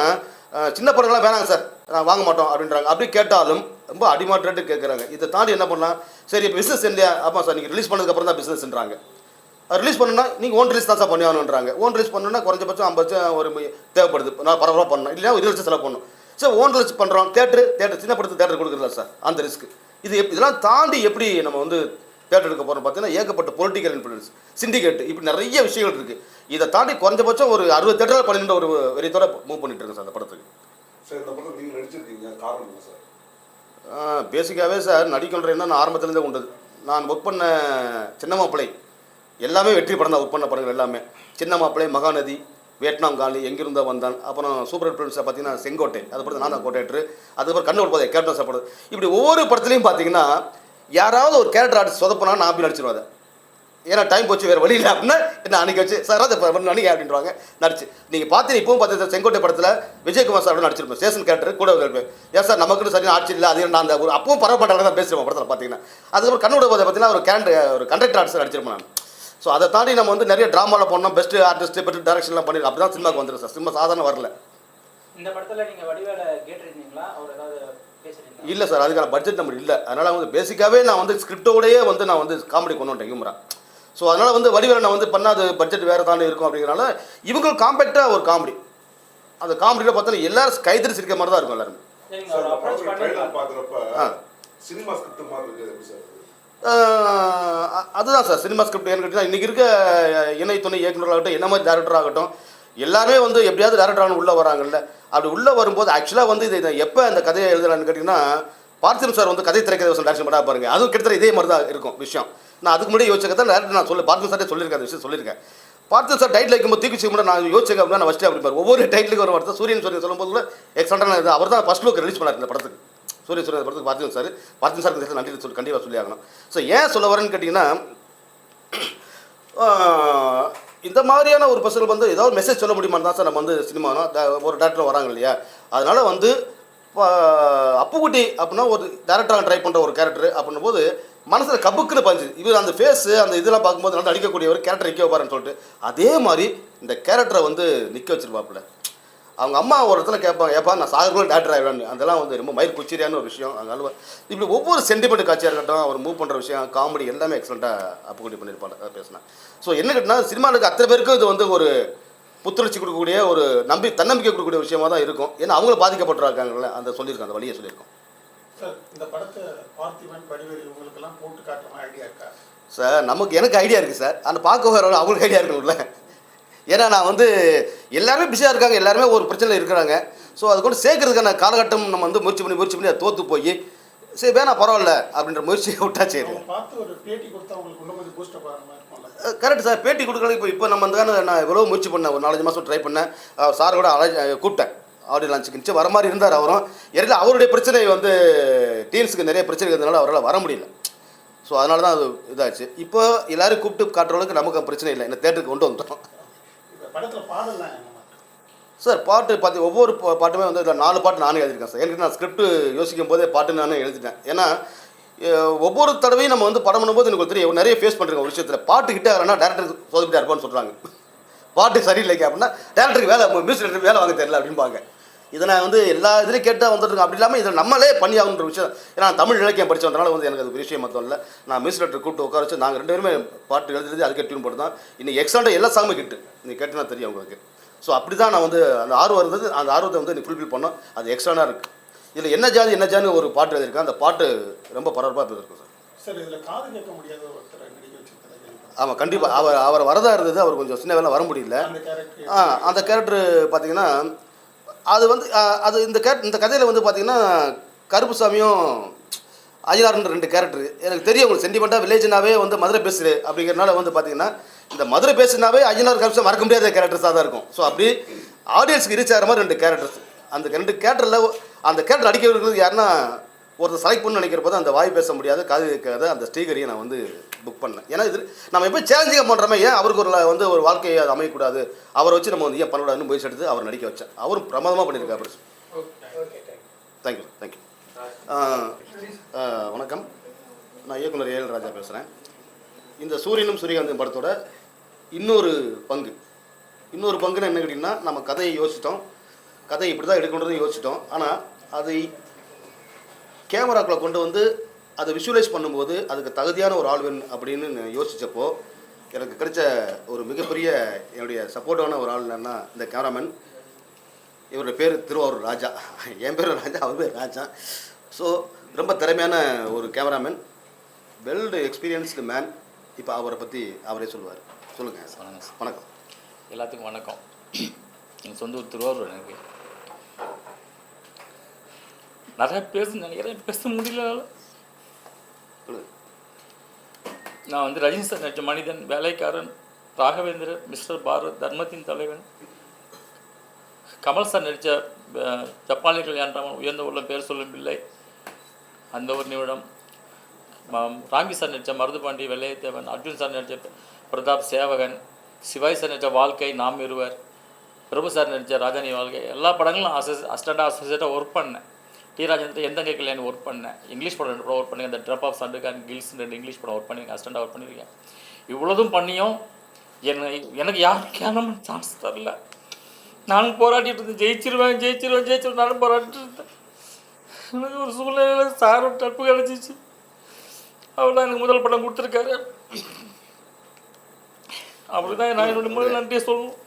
Speaker 1: சின்ன படங்கள்லாம் வேணாங்க சார். நான் வாங்க மாட்டோம் அப்படின்றாங்க. அப்படி கேட்டாலும் ரொம்ப அடிமாட் ரேட்டு கேட்குறாங்க இதை தாண்டி என்ன பண்ணலாம்? சரி இப்போ பிஸ்னஸ் இல்லையா ஆமாம் சார் நீங்கள் ரிலீஸ் பண்ணதுக்கப்புறம் தான் பிஸ்னஸ்ன்றாங்க ரிலீஸ் பண்ணுன்னா நீங்கள் ஓன் ரிலீஸ் தான் சார் பண்ணி ஆகணுன்றாங்க ஓன் ரிலீஸ் பண்ணணும்னா குறைஞ்சபட்சம் ஐம்பது ஒரு தேவைப்படுது. நான் பரவாயில்ல பண்ணணும். இல்லையா இருபது லட்சம் செலவு பண்ணணும். சார் ஓன் ரிலீஸ் பண்ணுறோம் தேட்டரு தேட்டர் சின்ன படத்துக்கு தேட்டர் கொடுக்குறதா சார்? அந்த ரிஸ்க்கு இது இதெல்லாம் தாண்டி எப்படி நம்ம வந்து தேட்டர் எடுக்க போகிறோம் பார்த்தீங்கன்னா ஏகப்பட்ட பொலிட்டிக்கல் இன்ஃப்ளூயன்ஸ் சிண்டிகேட் இப்படி நிறைய விஷயங்கள் இருக்குது இதை தாண்டி குறைஞ்சபட்சம் ஒரு அறுபது தேட்டரில் பண்ணிட்டு ஒரு வெறியத்தோட மூவ் பண்ணிட்டு இருக்கேன் சார் அந்த படத்துக்கு.
Speaker 2: சார் இந்த படத்தில் நீங்கள் நடிச்சிருக்கீங்க. காரணம் என்ன சார்?
Speaker 1: பேசிக்காகவே சார் நடிக்கணுன்றேன்னா நான் ஆரம்பத்துலேருந்தே உண்டு நான் ஒர்க் பண்ண சின்ன மாப்பிள்ளை எல்லாமே வெற்றி படம் தான் ஒர்க் பண்ண படங்கள் எல்லாமே. சின்ன மாப்பிள்ளை மகாநதி வியட்நாம் காலி எங்கிருந்தா வந்தான். அப்புறம் சூப்பர் ஹிட் பார்த்தீங்கன்னா செங்கோட்டை. அது படத்தை நான் தான் கோட்டையேற்று அதுக்கப்புறம் கண்ணு போதே கேப்டன் சாப்பிடுது இப்படி ஒவ்வொரு படத்துலையும் பார்த்தீங்கன்னா யாராவது ஒரு கேரக்டர் ஆர்டிஸ்ட் சொதப்பினா நான் அப்படி நடிச்சிருவேன் ஏன்னா டைம் போச்சு வேறு வழி இல்லை அப்படின்னா என்ன அன்றைக்கி வச்சு சார் அதை அன்றைக்கி அப்படின்றாங்க. நடிச்சு. நீங்கள் பார்த்து இப்பவும் பார்த்து செங்கோட்டை படத்தில் விஜயகுமார் சார் நடிச்சிருப்பேன். ஸ்டேஷன் கேரக்டர் கூட இருப்பேன் ஏன் சார் நமக்குன்னு சரியான ஆட்சி இல்லை. அது நான் அந்த ஒரு அப்பவும் பரவாயில்ல தான் பேசுகிறேன் படத்தில் பார்த்தீங்கன்னா. அதுக்கப்புறம் கண்ணோட போதை பார்த்தீங்கன்னா ஒரு கேரண்ட் ஒரு கண்டக்டர் ஆர்டிஸ்ட் நடிச்சிருப்பேன் நான். ஸோ அதை தாண்டி நம்ம வந்து நிறைய ட்ராமாவில் பண்ணோம் பெஸ்ட் ஆர்டிஸ்ட் பெஸ்ட் டேரக்ஷன்லாம் பண்ணிருக்கோம் அப்படி தான் சினிமாக்கு வந்துடும் சார் சினிமா சாதாரண வரல.
Speaker 4: இந்த படத்துல நீங்க வடிவேல கேட்டிருந்தீங்களா? அவர் ஏதாவது பேசுறீங்களா
Speaker 1: இல்லை சார் அதுக்கான பட்ஜெட் நம்ம இல்லை. அதனால் வந்து பேசிக்காகவே நான் வந்து ஸ்கிரிப்டோடயே வந்து நான் வந்து காமெடி கொண்டு வந்துட்டேன் ஹியூமரா ஸோ அதனால் வந்து வடிவேல நான் வந்து பண்ணாது பட்ஜெட் வேறு தாண்டி இருக்கும் அப்படிங்கிறனால இவங்களும் காம்பேக்டாக ஒரு காமெடி அந்த காமெடியில் பார்த்தா எல்லாரும் கைத்தறி சிரிக்கிற மாதிரி தான் இருக்கும் எல்லாருமே.
Speaker 2: சினிமா ஸ்கிரிப்ட் மாதிரி இருக்குது
Speaker 1: அதுதான் சார். சினிமா ஸ்கிரிப்ட் ஏன்னு கேட்டிங்கன்னா இன்றைக்கி இருக்க இணை துணை இயக்குநர்களாகட்டும் என்ன மாதிரி டேரக்டர் ஆகட்டும் எல்லாருமே வந்து எப்படியாவது டேரக்டர் ஆகணும் உள்ளே வராங்கல்ல. அப்படி உள்ளே வரும்போது ஆக்சுவலாக வந்து இதை எப்போ அந்த கதையை எழுதுறான்னு கேட்டிங்கன்னா பார்த்திபன் சார் வந்து கதை திரைக்கதை வசம் டேரக்ஷன் பண்ணா பாருங்க. அதுவும் கிட்டத்தட்ட இதே மாதிரி தான் இருக்கும் விஷயம். நான் அதுக்கு முன்னாடி யோசிச்ச கதை டேரக்டர் நான் சொல்லி பார்த்திபன் சார்ட்டே சொல்லியிருக்கேன் அந்த விஷயம் சொல்லியிருக்கேன். பார்த்து சார் டைட்டில் வைக்கும்போது தூக்கி முடியாது நான் யோசிச்சேன் அப்படின்னா நான் ஃபஸ்ட்டு அப்படிம்பாரு ஒவ்வொரு டைட்டிலுக்கு ஒரு வார்த்தை சூரியன் சொல்லி சொல்லும்போது கூட எக்ஸலண்டான இது அவர் தான் ஃபஸ்ட் லுக் ரிலீஸ் பண்ணார் இந்த படத்துக்கு. சூரிய சூரிய படத்துக்கு பார்த்திபன் சார். பார்த்திபன் சார் நன்றி சொல்லி கண்டிப்பாக சொல்லி ஆகணும் ஸோ ஏன் சொல்ல வரேன்னு கேட்டிங்கன்னா இந்த மாதிரியான ஒரு பசங்க வந்து ஏதாவது மெசேஜ் சொல்ல முடியுமான்னு தான் சார் நம்ம வந்து சினிமானா ஒரு டேரக்டர் வராங்க இல்லையா? அதனால் வந்து அப்புக்குட்டி அப்படின்னா ஒரு டேரக்டராக ட்ரை பண்ணுற ஒரு கேரக்டர் அப்படின்னும் போது மனசில் கபுக்குன்னு பஞ்சு இவர் அந்த ஃபேஸு அந்த இதெல்லாம் பார்க்கும்போது நல்லா நடிக்கக்கூடிய ஒரு கேரக்டர் நிற்க வைப்பாருன்னு சொல்லிட்டு அதே மாதிரி இந்த கேரக்டரை வந்து நிற்க வச்சிருப்பாப்புல. அவங்க அம்மா ஒரு இடத்துல கேட்பாங்க ஏப்பா நான் சாகரக்குள்ள டேரக்டர் ஆகிடுவேன் அதெல்லாம் வந்து ரொம்ப மயிர் குச்சிரியான ஒரு விஷயம். அதனால இப்படி ஒவ்வொரு சென்டிமெண்ட் காட்சியாக இருக்கட்டும் அவர் மூவ் பண்ணுற விஷயம் காமெடி எல்லாமே எக்ஸலண்ட்டாக அப்புக்குட்டி பண்ணியிருப்பாங்க பேசினேன் ஸோ என்ன கேட்டினா சினிமாவுக்கு அத்தனை பேருக்கும் இது வந்து ஒரு புத்துணர்ச்சி கொடுக்கக்கூடிய ஒரு நம்பி தன்னம்பிக்கை கொடுக்கக்கூடிய விஷயமா தான் இருக்கும். ஏன்னா அவங்களும் பாதிக்கப்பட்டிருக்காங்கல்ல அந்த சொல்லியிருக்கோம் அந்த வழியை சொல்லியிருக்கோம்.
Speaker 5: சார் இந்த படத்தை பார்த்திபன் வடிவேலு இவங்களுக்கெல்லாம் போட்டு காட்டுற மாதிரி ஐடியா இருக்கா?
Speaker 1: சார் நமக்கு எனக்கு ஐடியா இருக்குது சார் அந்த பார்க்க வர அவங்களுக்கு ஐடியா இருக்கணும்ல. ஏன்னா நான் வந்து எல்லாருமே பிஸியாக இருக்காங்க எல்லாருமே ஒரு பிரச்சனையில் இருக்கிறாங்க. ஸோ அது கூட சேர்க்கறதுக்கான காலகட்டம் நம்ம வந்து முயற்சி பண்ணி முயற்சி பண்ணி அதை தோற்று போய் சரி வேணா பரவாயில்ல அப்படின்ற முயற்சியை விட்டா சரி. கரெக்ட் சார் பேட்டி கொடுக்கறது இப்போ இப்போ நம்ம வந்து நான் எவ்வளோ முயற்சி பண்ணேன். ஒரு நாலஞ்சு மாதம் ட்ரை பண்ணேன். சார் கூட அழை கூப்பிட்டேன். ஆடியோ லான்ச்சுக்கு நிச்சயம் வர மாதிரி இருந்தார் அவரும். ஏன்னா அவருடைய பிரச்சனை வந்து டீன்ஸுக்கு நிறைய பிரச்சனை இருக்கிறதுனால அவரால் வர முடியல. ஸோ அதனால தான் அது இதாச்சு. இப்போ எல்லாரும் கூப்பிட்டு காட்டுற அளவுக்கு நமக்கு பிரச்சனை இல்லை. இந்த தேட்டருக்கு கொண்டு வந்துட்டோம்.
Speaker 5: படத்தில் பாடலாம்
Speaker 1: சார் பாட்டு பார்த்து ஒவ்வொரு பா- பாட்டுமே வந்து இதில் நாலு பாட்டு நானே எழுதியிருக்கேன் சார். எனக்கு நான் ஸ்கிரிப்ட் யோசிக்கும் போதே பாட்டு நானே எழுதிட்டேன். ஏன்னா ஒவ்வொரு தடவையும் நம்ம வந்து படம் பண்ணும்போது எனக்கு தெரியும் நிறைய ஃபேஸ் பண்ணுறோம் ஒரு விஷயத்தில். பாட்டு கிட்டே வரேன்னா டேரக்டர் சொதப்பிட்டா இருப்பான்னு சொல்கிறாங்க பாட்டு சரியில்லைங்க அப்படின்னா டேரக்டருக்கு வேலை மியூசிக் வேலை வாங்க தெரியல அப்படின்பாங்க இதை நான் வந்து எல்லா இதுலையும் கேட்டால் வந்துட்டு அப்படி இல்லாமல் இதை நம்மளே பண்ணி ஆகணுன்ற விஷயம். ஏன்னா நான் தமிழ் இலக்கியம் படிச்சதுனால வந்து எனக்கு அது விஷயம் மொத்தம் இல்லை. நான் மியூசிக் டேரக்டர் கூப்பிட்டு உட்கார வச்சு நாங்கள் ரெண்டு பேருமே பாட்டு எழுதுறது அதுக்கு டியூன் போட்டு தான். இன்னைக்கு எக்ஸ்ட்ரா எல்லா சாங்குமே கிட்டு. நீங்கள் கேட்டுனா தெரியும் உங்களுக்கு. ஸோ அப்படி தான் நான் வந்து அந்த ஆர்வம் இருந்தது. அந்த ஆர்வத்தை வந்து எனக்கு ஃபுல்ஃபில் பண்ணோம். அது எக்ஸ்ட்ரானாக இருக்குது இதில் என்ன ஜாதி என்ன ஜாதி ஒரு பாட்டு எழுதியிருக்கேன். அந்த பாட்டு ரொம்ப பரபரப்பாக இருக்கும் சார்.
Speaker 5: சார் இதில் காது கேட்க முடியாத ஒருத்தரை
Speaker 1: ஆமாம் கண்டிப்பாக அவர் அவர் வரதா இருந்தது. அவர் கொஞ்சம் சின்ன வேலை வர முடியல.
Speaker 5: அந்த கேரக்டர்
Speaker 1: பார்த்தீங்கன்னா அது வந்து அது இந்த கே இந்த கதையில் வந்து பார்த்தீங்கன்னா கருப்புசாமியும் அஜினார்ன்ற ரெண்டு கேரக்டர் எனக்கு தெரியும் உங்களுக்கு சென்டிமெண்ட்டாக வில்லேஜ்னாவே வந்து மதுரை பேசுது அப்படிங்கிறனால வந்து பார்த்தீங்கன்னா இந்த மதுரை பேசுனாவே அஜினார் கருப்புசாமி மறக்க முடியாத கேரக்டர்ஸாக தான் இருக்கும். ஸோ அப்படி ஆடியன்ஸுக்கு ரீச் ஆகிற மாதிரி ரெண்டு கேரக்டர்ஸ் அந்த ரெண்டு கேரக்டரில் அந்த கேரக்டர் அடிக்க இருக்கிறது யாருன்னா ஒருத்தர் செலக்ட் பண்ணு நினைக்கிற போது அந்த வாய் பேச முடியாத காது கேட்காத. அந்த ஸ்டீகரையும் நான் வந்து புக் பண்ணேன் ஏன்னா இது நம்ம எப்போ சேலஞ்சிங்காக பண்ணுறோமே ஏன் அவருக்கு ஒரு வந்து ஒரு வாழ்க்கையை அது அமையக்கூடாது? அவரை வச்சு நம்ம வந்து ஏன் பண்ணக்கூடாதுன்னு முயற்சி எடுத்து அவர் நடிக்க வச்சேன். அவரும் பிரமாதமாக பண்ணியிருக்காரு தேங்க்யூ தேங்க்யூ வணக்கம். நான் இயக்குனர் ஏஎல் ராஜா பேசுகிறேன் இந்த சூரியனும் சூரியகாந்தன் படத்தோட இன்னொரு பங்கு. இன்னொரு பங்குன்னு என்ன கேட்டிங்கன்னா நம்ம கதையை யோசிச்சிட்டோம். கதையை இப்படி தான் எடுக்கணுன்றதை யோசிச்சிட்டோம். ஆனால் அதை கேமராக்குள்ளே கொண்டு வந்து அதை விஷுவலைஸ் பண்ணும்போது அதுக்கு தகுதியான ஒரு ஆள் வேணும் அப்படின்னு யோசித்தப்போ எனக்கு கிடைச்ச ஒரு மிகப்பெரிய என்னுடைய சப்போர்ட்டான ஒரு ஆள் என்னன்னா இந்த கேமராமேன் இவருடைய பேர் திருவாரூர் ராஜா. என் பேர் ராஜா அவர் பேர் ராஜா. ஸோ ரொம்ப திறமையான ஒரு கேமராமேன் வெல்டு எக்ஸ்பீரியன்ஸ்டு மேன் இப்போ அவரை பற்றி அவரே சொல்லுவார். சொல்லுங்கள்
Speaker 6: வணக்கம். எல்லாத்துக்கும் வணக்கம். என் சொந்த ஊர் திருவாரூர் எனக்கு. நிறைய பேச நினைக்கிறேன் பேச முடியல. நான் வந்து ரஜினி சார் நடித்த மனிதன் வேலைக்காரன் ராகவேந்திரன் மிஸ்டர் பாரத் தர்மத்தின் தலைவன். கமல் சார் நடித்த ஜப்பானிய கல்யாணம் உயர்ந்த உள்ள பேர் சொல்லும் பிள்ளை. அந்த ஒரு நிமிடம் ம- ராங்கி சார் நடித்த மருதுபாண்டி வெள்ளையத்தேவன் அர்ஜுன் சார் நடித்த பிரதாப் சேவகன் சிவாய் சார் நடித்த வாழ்க்கை நாம் இருவர் பிரபு சார் நடித்த ராஜானி வாழ்க்கை எல்லா படங்களும் அசஸ் அசிஸ்டண்டாக அசோசியேட்டாக ஒர்க் பண்ணேன். டி ராஜேந்திர எந்த கல்யாணம் ஒர்க் பண்ணேன் இங்கிலீஷ் படம் ரெண்டு படம் ஒர்க் பண்ணி அந்த ட்ரப் ஆஃப் சண்டுகான் கில்ஸ் ரெண்டு இங்கிலீஷ் படம் ஒர்க் பண்ணி அஸ்டண்டாக ஒர்க் பண்ணியிருக்கேன் இவ்வளோதும் பண்ணியும் என்னை எனக்கு யாரும் கேமராமேன் சான்ஸ் தரல. நானும் போராடிட்டு இருந்தேன். ஜெயிச்சிருவேன் ஜெயிச்சிருவேன் ஜெயிச்சிருவேன். நானும் போராடிட்டு இருந்தேன். எனக்கு ஒரு சூழ்நிலையில் சாரும் டப்பு கிடச்சிச்சு. அவர் தான் எனக்கு முதல் படம் கொடுத்துருக்காரு. அப்படி தான் நான் என்னுடைய முதல் நன்றியை சொல்லணும்.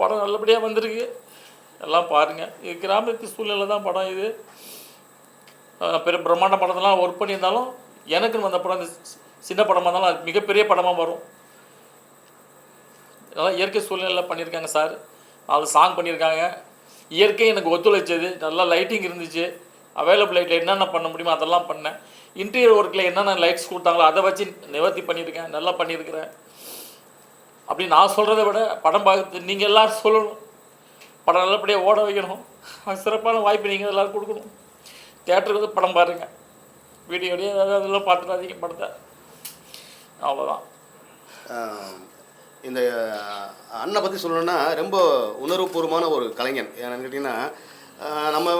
Speaker 6: படம் நல்லபடியாக வந்திருக்கு. எல்லாம் பாருங்கள் இது கிராமத்து சூழ்நிலை தான் படம் இது. பெரிய பிரம்மாண்ட படத்தெல்லாம் ஒர்க் பண்ணியிருந்தாலும் எனக்குன்னு வந்த படம் இந்த சி- சின்ன படமாக இருந்தாலும் அது மிகப்பெரிய படமாக வரும் அதெல்லாம் இயற்கை சூழ்நிலையில் பண்ணியிருக்காங்க சார். நாலு சாங் பண்ணியிருக்காங்க. இயற்கை எனக்கு ஒத்துழைச்சது. நல்லா லைட்டிங் இருந்துச்சு. அவைலபிள் லைட்டில் என்னென்ன பண்ண முடியுமோ அதெல்லாம் பண்ணேன். இன்டீரியர் ஒர்க்கில் என்னென்ன லைட்ஸ் கொடுத்தாங்களோ அதை வச்சு நிவர்த்தி பண்ணியிருக்கேன். நல்லா பண்ணியிருக்கிறேன். அப்படி நான் சொல்கிறத விட படம் பார்த்து நீங்கள் எல்லாரும் சொல்லணும். படம் நல்லபடியாக ஓட வைக்கணும். அது சிறப்பான வாய்ப்பு நீங்கள் எல்லோரும் கொடுக்கணும். தேட்டருக்கு வந்து படம் பாருங்கள் வீடியோடய அதெல்லாம் பார்த்துடாதீங்க படத்தை. அவ்வளோதான்
Speaker 1: இந்த அண்ணனை பற்றி சொல்லணுன்னா ரொம்ப உணர்வுபூர்வமான ஒரு கலைஞன். ஏன்னு கேட்டிங்கன்னா நம்ம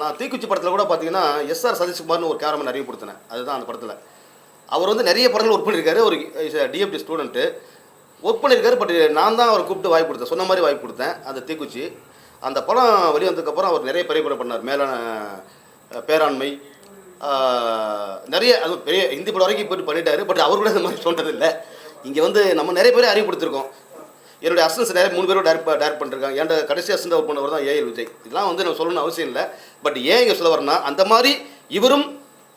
Speaker 1: நான் தீக்குச்சி படத்தில் கூட பார்த்தீங்கன்னா எஸ்ஆர் சதீஷ்குமார்னு ஒரு கேமராமேன் அறிவுப்படுத்தினேன் அதுதான் அந்த படத்தில். அவர் வந்து நிறைய படங்கள் ஒர்க் பண்ணியிருக்காரு. ஒரு டிஎஃப்டி ஸ்டூடெண்ட்டு ஒர்க் பண்ணியிருக்காரு பட் நான் தான் அவரை கூப்பிட்டு வாய்ப்பு கொடுத்தேன். சொன்ன மாதிரி வாய்ப்பு கொடுத்தேன். அந்த தீக்குச்சி. அந்த படம் வெளிவந்ததுக்கப்புறம் அவர் நிறைய பெரிய பண்ணார். மேலான பேராண்மை. நிறைய அது பெரிய ஹிந்தி படம் வரைக்கும் போயிட்டு பண்ணிட்டாரு. பட் அவர் கூட இந்த மாதிரி சொன்னதில்லை இங்கே வந்து நம்ம நிறைய பேரை அறிவுப்படுத்திருக்கோம் என்னுடைய அசன்ஸ் நிறைய மூணு பேரும் டேரக்ட் டேரக்ட் பண்ணிருக்காங்க. என்ட கடைசி அசன் ஒர்க் பண்ணவர் தான் ஏஎல் விஜய். இதெல்லாம் வந்து நான் சொல்லணும்னு அவசியம் இல்லை. பட் ஏன் இங்கே சொல்ல வரேன்னா அந்த மாதிரி இவரும்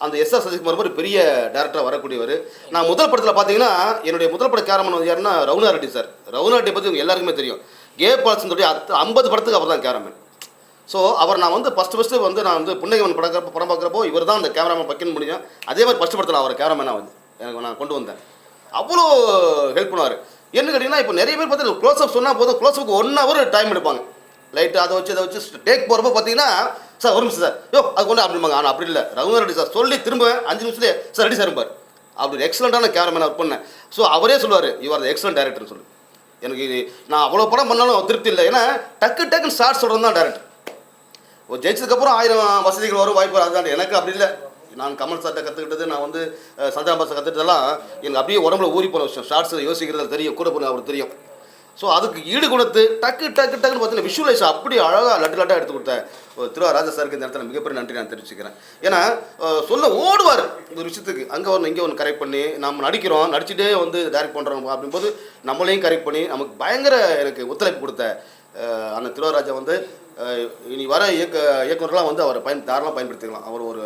Speaker 1: அந்த எஸ் ஆர் சசிகுமார் மாதிரி பெரிய டேரக்டராக வரக்கூடியவர். நான் முதல் படத்தில் பார்த்தீங்கன்னா என்னுடைய முதல் பட கேரமன் வந்து யாருன்னா ரவுனா ரெட்டி சார் ரவுனா ரெட்டி பற்றி எல்லாருக்குமே தெரியும். கே பால்சனுடைய அத்த ஐம்பது படத்துக்கு அவர் தான் கேரமன். ஸோ அவர் நான் வந்து ஃபஸ்ட்டு ஃபஸ்ட்டு வந்து நான் வந்து புன்னகவன் படம் படம் பார்க்குறப்போ இவர் தான் அந்த கேமராமேன் பக்கின்னு முடியும். அதே மாதிரி ஃபஸ்ட்டு படத்தில் அவர் கேமராமேனாக வந்து எனக்கு நான் கொண்டு வந்தேன். அவ்வளோ ஹெல்ப் பண்ணுவார். என்ன கேட்டிங்கன்னா இப்போ நிறைய பேர் பார்த்து க்ளோஸ் அப் சொன்னால் போதும் க்ளோஸ் ஒன் ஹவர் டைம் எடுப்பாங்க. லைட்டு அதை வச்சு அதை வச்சு டேக் போகிறப்ப பார்த்தீங்கன்னா சார் ஒரு நிமிஷம் சார் யோ அது கொண்டு அப்படிம்பாங்க ஆனால் அப்படி இல்லை. ரகுவர் ரெட்டி சார் சொல்லி திரும்ப அஞ்சு நிமிஷத்துலேயே சார் ரெடி சார் இருப்பார். அப்படி எக்ஸலண்ட்டான கேமராமேன் ஒர்க் பண்ணேன். ஸோ அவரே சொல்லுவார் இவர் த எக்ஸலண்ட் டேரக்டர்னு சொல்லி. எனக்கு நான் அவ்வளோ படம் பண்ணாலும் திருப்தி இல்லை. ஏன்னா டக்கு டக்குன்னு ஷார்ட் சொல்கிறது தான் டேரக்டர் ஒரு ஜெயிச்சதுக்கப்புறம் ஆயிரம் வசதிகள் வரும் வாய்ப்பு வரும். அதுதான் எனக்கு அப்படி இல்லை. நான் கமல் சார்ட்ட கற்றுக்கிட்டது நான் வந்து அஹ், சந்திரா கற்றுக்கிட்டதெல்லாம் எனக்கு அப்படியே உடம்புல ஊறி போன விஷயம். ஷார்ட்ஸ் யோசிக்கிறது தெரியும் கூட போன அவருக்கு தெரியும். ஸோ அதுக்கு ஈடு கொடுத்து டக்கு டக்கு டக்குன்னு பார்த்தீங்கன்னா விஷுவலைஸ் அப்படி அழகாக லட்டு லட்டாக எடுத்து கொடுத்த ஒரு திருவா ராஜா சாருக்கு இந்த இடத்துல மிகப்பெரிய நன்றி நான் தெரிவிச்சுக்கிறேன். ஏன்னா சொல்ல ஓடுவார் ஒரு விஷயத்துக்கு. அங்கே ஒன்று இங்கே ஒன்று கரெக்ட் பண்ணி நம்ம நடிக்கிறோம் நடிச்சுட்டே வந்து டைரக்ட் பண்ணுறோம் அப்படிங்கும்போது நம்மளையும் கரெக்ட் பண்ணி நமக்கு பயங்கர எனக்கு ஒத்துழைப்பு கொடுத்த அந்த திருவாராஜா திருவராஜா வந்து இனி வர இயக்க இயக்குனர்லாம் வந்து அவரை பயன் தாராளமாக பயன்படுத்திக்கலாம். அவர் ஒரு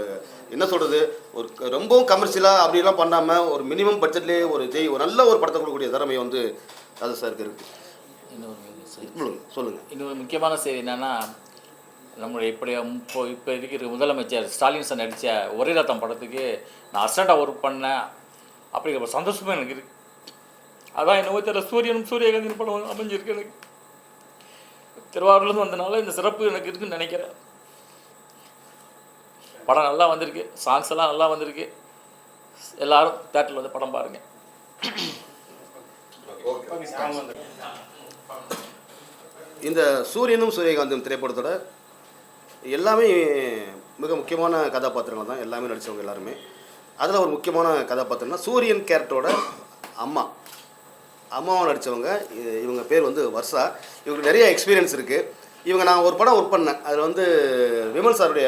Speaker 1: என்ன சொல்கிறது ஒரு ரொம்பவும் கமர்ஷியலாக அப்படிலாம் பண்ணாமல் ஒரு மினிமம் பட்ஜெட்லேயே ஒரு ஜெய் ஒரு நல்ல ஒரு படத்தை கொடுக்கக்கூடிய திறமை வந்து ராஜா சாருக்கு இருக்குது
Speaker 6: இன்னொரு.
Speaker 1: சொல்லுங்கள்
Speaker 6: இன்னொரு முக்கியமான செய்தி என்னன்னா நம்மளுடைய இப்படி இப்போ இப்போ இருக்கிற முதலமைச்சர் ஸ்டாலின் சார் நடித்த ஒரே ரத்தம் படத்துக்கு நான் அசண்டாக ஒர்க் பண்ணேன். அப்படிங்கிற சந்தோஷமே எனக்கு இருக்கு. அதான் என்னவோ தெரியல சூரியனும் சூரியகாந்தின் படம் அமைஞ்சிருக்கு எனக்கு. திருவாரூர்லேருந்து வந்தனால இந்த சிறப்பு எனக்கு இருக்குன்னு நினைக்கிறேன். படம் நல்லா வந்திருக்கு சாங்ஸ் எல்லாம் நல்லா வந்திருக்கு. எல்லாரும் தேட்டரில் வந்து படம் பாருங்கள்
Speaker 1: இந்த சூரியனும் சூரியகாந்தும் திரைப்படத்தோட எல்லாமே மிக முக்கியமான கதாபாத்திரங்கள் தான். எல்லாமே நடித்தவங்க எல்லாருமே. அதில் ஒரு முக்கியமான கதாபாத்திரம்னா சூரியன் கேரக்டரோட அம்மா. அம்மாவை நடித்தவங்க இவங்க பேர் வந்து வர்ஷா. இவங்களுக்கு நிறைய எக்ஸ்பீரியன்ஸ் இருக்குது இவங்க நான் ஒரு படம் ஒர்க் பண்ணேன். அதில் வந்து விமல் சாருடைய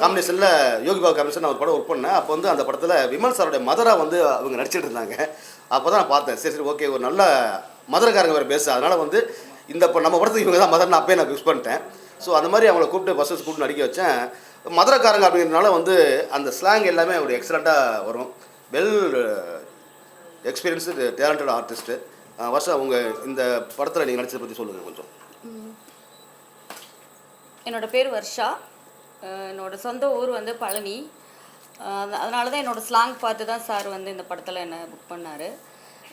Speaker 1: காம்பினேஷனில் யோகி பாபு காம்பினேஷன் நான் ஒரு படம் ஒர்க் பண்ணேன். அப்போ வந்து அந்த படத்தில் விமல் சாருடைய மதராக வந்து அவங்க நடிச்சிட்டு இருந்தாங்க. அப்போ தான் நான் பார்த்தேன். சரி சரி ஓகே ஒரு நல்ல மதுரைக்காரங்க வேறு பேசு அதனால் வந்து இந்த இப்போ நம்ம படத்துக்கு இவங்க தான் மதுரை நான் அப்பயே நான் யூஸ் பண்ணிட்டேன். ஸோ அந்த மாதிரி அவங்கள கூப்பிட்டு பஸ்ஸஸ் கூப்பிட்டு நடிக்க வச்சேன். மதுரைக்காரங்க அப்படிங்கிறதுனால வந்து அந்த ஸ்லாங் எல்லாமே ஒரு எக்ஸலண்ட்டாக வரும். வெல் எக்ஸ்பீரியன்ஸு டேலண்டட் ஆர்டிஸ்ட்டு வருஷம் உங்கள் இந்த படத்தில் நீங்கள் நடிச்சதை பற்றி சொல்லுங்கள் கொஞ்சம்.
Speaker 7: என்னோட பேர் வர்ஷா. என்னோடய என்னோட சொந்த ஊர் வந்து பழனி. அதனால தான் என்னோட ஸ்லாங் பார்த்து தான் சார் வந்து இந்த படத்தில் என்னை புக் பண்ணார்.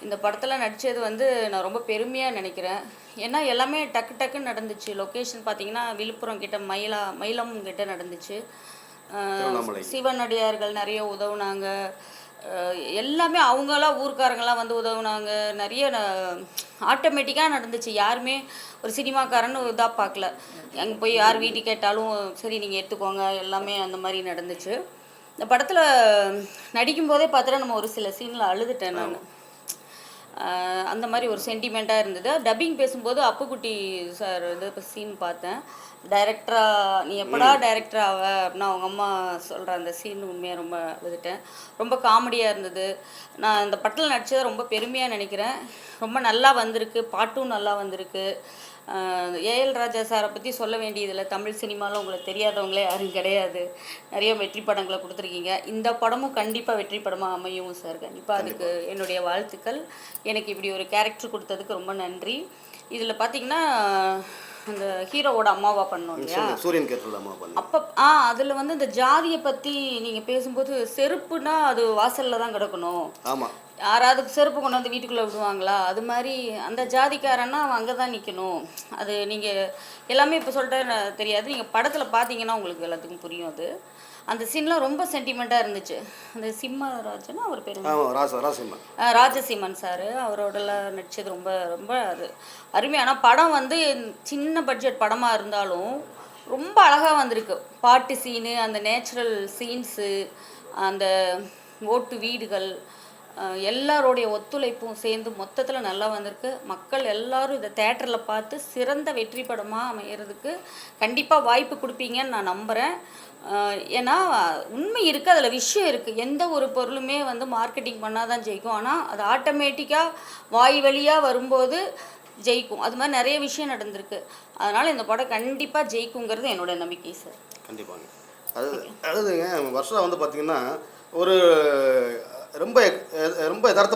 Speaker 7: இந்த படத்தில் நடித்தது வந்து நான் ரொம்ப பெருமையாக நினைக்கிறேன். ஏன்னா எல்லாமே டக்கு டக்குன்னு நடந்துச்சு. லொக்கேஷன் பார்த்தீங்கன்னா விழுப்புரம் கிட்ட மயிலா மயிலம் கிட்ட நடந்துச்சு. சிவனடியார்கள் நிறைய உதவுனாங்க. எல்லாமே அவங்களாம் ஊர்க்காரங்களாம் வந்து உதவுனாங்க. நிறைய ஆட்டோமேட்டிக்காக நடந்துச்சு. யாருமே ஒரு சினிமாக்காரன்னு இதாக பார்க்கல. அங்கே போய் யார் வீட்டு கேட்டாலும் சரி நீங்கள் எடுத்துக்கோங்க. எல்லாமே அந்த மாதிரி நடந்துச்சு. இந்த படத்தில் நடிக்கும்போதே பார்த்தா நம்ம ஒரு சில சீனில் அழுதுட்டேன் நான். அந்த மாதிரி ஒரு சென்டிமெண்ட்டாக இருந்தது. டப்பிங் பேசும்போது அப்புக்குட்டி சார் இது இப்போ சீன் பார்த்தேன். டைரக்டரா நீ எப்படா டைரக்டர் ஆவ அப்படின்னா அவங்க அம்மா சொல்கிற அந்த சீன் உண்மையாக ரொம்ப அழுதுட்டேன். ரொம்ப காமெடியாக இருந்தது. நான் இந்த படத்தில் நடிச்சதை ரொம்ப பெருமையாக நினைக்கிறேன். ரொம்ப நல்லா வந்திருக்கு. பாட்டும் நல்லா வந்திருக்கு. ஏஎல் ராஜா சாரை பற்றி சொல்ல வேண்டியதில்லை. தமிழ் சினிமாவில் உங்களுக்கு தெரியாதவங்களே யாரும் கிடையாது. நிறைய வெற்றி படங்களை கொடுத்துருக்கீங்க. இந்த படமும் கண்டிப்பாக வெற்றி படமாக அமையும் சார் கண்டிப்பாக அதுக்கு என்னுடைய வாழ்த்துக்கள். எனக்கு இப்படி ஒரு கேரக்டர் கொடுத்ததுக்கு ரொம்ப நன்றி. இதில் பார்த்தீங்கன்னா அந்த ஹீரோவோட அம்மாவா பண்ணோம் இல்லையா?
Speaker 1: சூரியன் கேரக்டரில் அம்மா
Speaker 7: அப்போ ஆ அதில் வந்து இந்த ஜாதியை பற்றி நீங்கள் பேசும்போது செருப்புனா அது வாசலில் தான் கிடக்கணும்.
Speaker 1: ஆமாம்
Speaker 7: யாராவது செருப்பு கொண்டு வந்து வீட்டுக்குள்ளே விடுவாங்களா? அது மாதிரி அந்த ஜாதிக்காரன்னா அவன் அங்கே தான் நிற்கணும் அது நீங்கள் எல்லாமே இப்போ சொல்லிட்டா தெரியாது. நீங்கள் படத்தில் பார்த்தீங்கன்னா உங்களுக்கு எல்லாத்துக்கும் புரியும் அது. அந்த சீன்லாம் ரொம்ப சென்டிமெண்ட்டாக இருந்துச்சு. அந்த சிம்மராஜனா அவர் பேர்? ராஜசீமன் சார். அவரோடலாம் நடித்தது ரொம்ப ரொம்ப அது அருமையான படம் வந்து சின்ன பட்ஜெட் படமாக இருந்தாலும் ரொம்ப அழகாக வந்திருக்கு. பாட்டு சீனு அந்த நேச்சுரல் சீன்ஸு அந்த ஓட்டு வீடுகள் எல்லாரோடைய ஒத்துழைப்பும் சேர்ந்து மொத்தத்தில் நல்லா வந்திருக்கு. மக்கள் எல்லாரும் இதை தேட்டரில் பார்த்து சிறந்த வெற்றி படமாக அமையறதுக்கு கண்டிப்பாக வாய்ப்பு கொடுப்பீங்கன்னு நான் நம்புகிறேன் ஏன்னா உண்மை இருக்குது அதில் விஷயம் இருக்குது எந்த ஒரு பொருளுமே வந்து மார்க்கெட்டிங் பண்ணால் தான் ஜெயிக்கும். ஆனால் அது ஆட்டோமேட்டிக்காக வாய் வழியாக வரும்போது ஜெயிக்கும். அது மாதிரி நிறைய விஷயம் நடந்திருக்கு. அதனால் இந்த படம் கண்டிப்பாக ஜெயிக்குங்கிறது என்னோட நம்பிக்கை சார்.
Speaker 1: கண்டிப்பாங்க. அது அதாவதுங்க வருஷம் வந்து பார்த்தீங்கன்னா ஒரு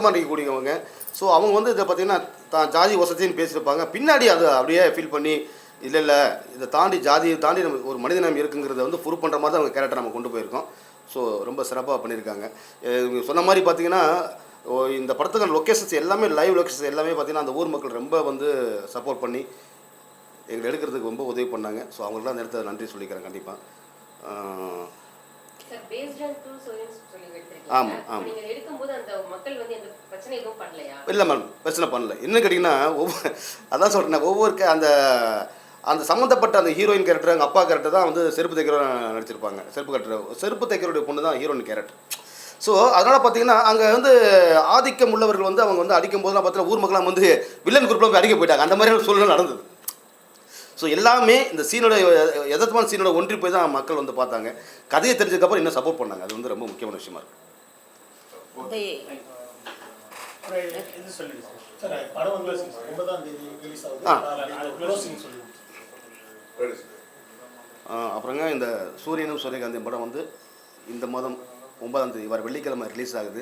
Speaker 1: ரொம்ப கூடியவங்க. ஸோ அவங்க வந்து இதை பார்த்தீங்கன்னா தான் ஜாதி வசதின்னு பேசியிருப்பாங்க. பின்னாடி அதை அப்படியே ஃபீல் பண்ணி இல்லை இல்லை இதை தாண்டி ஜாதியை தாண்டி நம்ம ஒரு மனிதனம் இருக்குங்கிறத வந்து ப்ரூவ் பண்ணுற மாதிரி தான் அவங்க கேரக்டர் நம்ம கொண்டு போயிருக்கோம். ஸோ ரொம்ப சிறப்பாக பண்ணியிருக்காங்க. சொன்ன மாதிரி பார்த்தீங்கன்னா ஓ, இந்த படத்துக்கான லொக்கேஷன்ஸ் எல்லாமே லைவ் லொக்கேஷன்ஸ் எல்லாமே பார்த்தீங்கன்னா அந்த ஊர் மக்கள் ரொம்ப வந்து சப்போர்ட் பண்ணி எங்களை எடுக்கிறதுக்கு ரொம்ப உதவி பண்ணாங்க. ஸோ அவங்களுக்குலாம் அந்த இடத்துல நன்றி சொல்லிக்கிறேன் கண்டிப்பாக
Speaker 8: sir based on true stories சொல்லி எடுத்திருக்கீங்க.
Speaker 1: ஆமா,
Speaker 8: அப்ப
Speaker 1: ஆமா.
Speaker 8: நீங்க எடுக்கும்போது அந்த மக்கள் வந்து எந்த பிரச்சனை எதுவும் பண்ணலையா?
Speaker 1: இல்லை மேம் பிரச்சனை பண்ணல. என்ன கேட்டிங்கன்னா ஒவ்வொரு அதான் சொல்கிறேன் ஒவ்வொரு அந்த அந்த சம்மந்தப்பட்ட அந்த ஹீரோயின் கேரக்டர் எங்கள் அப்பா கேரக்டர் தான் வந்து செருப்பு தைக்கிறவங்க நடிச்சிருப்பாங்க. செருப்பு கட்டுற செருப்பு தைக்கிறோடைய பொண்ணு தான் ஹீரோயின் கேரக்டர் ஸோ அதனால் பார்த்தீங்கன்னா அங்கே வந்து ஆதிக்கம் உள்ளவர்கள் வந்து அவங்க வந்து அடிக்கும் போதெல்லாம் பார்த்தீங்கன்னா ஊர் மக்களாம் வந்து வில்லன் குரூப்பில் போய் அடிக்க போயிட்டாங்க. அந்த மாதிரியான சூழ்நிலை நடந்தது. ஸோ எல்லாமே இந்த சீனோட எதார்த்தமான சீனோட ஒன்றி போய் தான் மக்கள் வந்து பார்த்தாங்க. கதையை தெரிஞ்சதுக்கப்புறம் இன்னும் சப்போர்ட் பண்ணாங்க. அது வந்து ரொம்ப முக்கியமான விஷயமா ஆ, அப்புறங்க இந்த சூரியனும் சூரியகாந்தியும் படம் வந்து இந்த மாதம் ஒன்பதாம் தேதி வர வெள்ளிக்கிழமை ரிலீஸ் ஆகுது.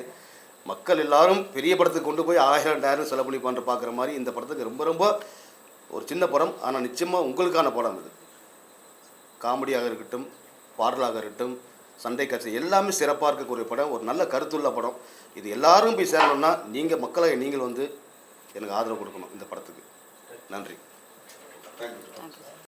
Speaker 1: மக்கள் எல்லாரும் பெரிய படத்துக்கு கொண்டு போய் ஆயிரம் ரெண்டாயிரம் செலவு பண்ணி பண்ணுற பார்க்குற மாதிரி இந்த படத்துக்கு ரொம்ப ரொம்ப ஒரு சின்ன படம் ஆனால் நிச்சயமாக உங்களுக்கான படம் இது. காமெடியாக இருக்கட்டும் பாடலாக இருக்கட்டும் சண்டை காட்சி எல்லாமே சிறப்பாக இருக்கக்கூடிய படம் ஒரு நல்ல கருத்துள்ள படம். இது எல்லாரும் போய் சேரணும்னா நீங்கள் மக்களை நீங்கள் வந்து எனக்கு ஆதரவு கொடுக்கணும் இந்த படத்துக்கு. நன்றி.
Speaker 2: தேங்க்யூ